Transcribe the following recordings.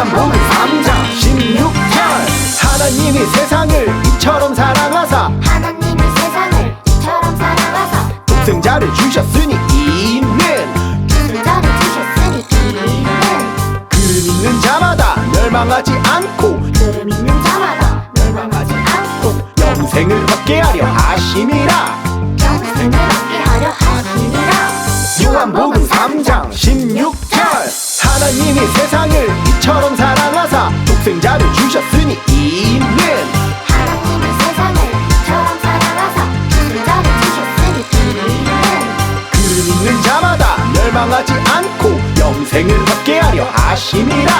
요한 보물 3장 16절. 하나님이 세상을 이처럼 사랑하사. 하나님이 세상을 이처럼 사랑하사. 독생자를 주셨으니 이는 독생자를 주셨으니 이는 그 믿는 자마다 멸망하지 않고 그 믿는 자마다 멸망하지 않고 영생을 얻게 하려 하심이라. 영생을 얻게 하려 하심이라. 요한복음 3장 16절. 하나님이 세상을 독생자를 주셨으니 이는 님의 세상을처럼 사랑하사 믿는 자마다 멸망하지 않고 영생을 얻게 하려 하심이라.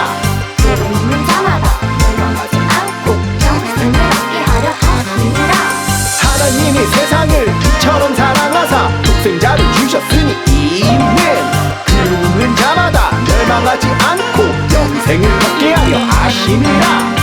믿는 자마다 멸망하지 않고 영생을 얻게 하려 하심이라. 하나님이 세상을 그처럼 사랑하사 독생자를 駆け上げよ足びら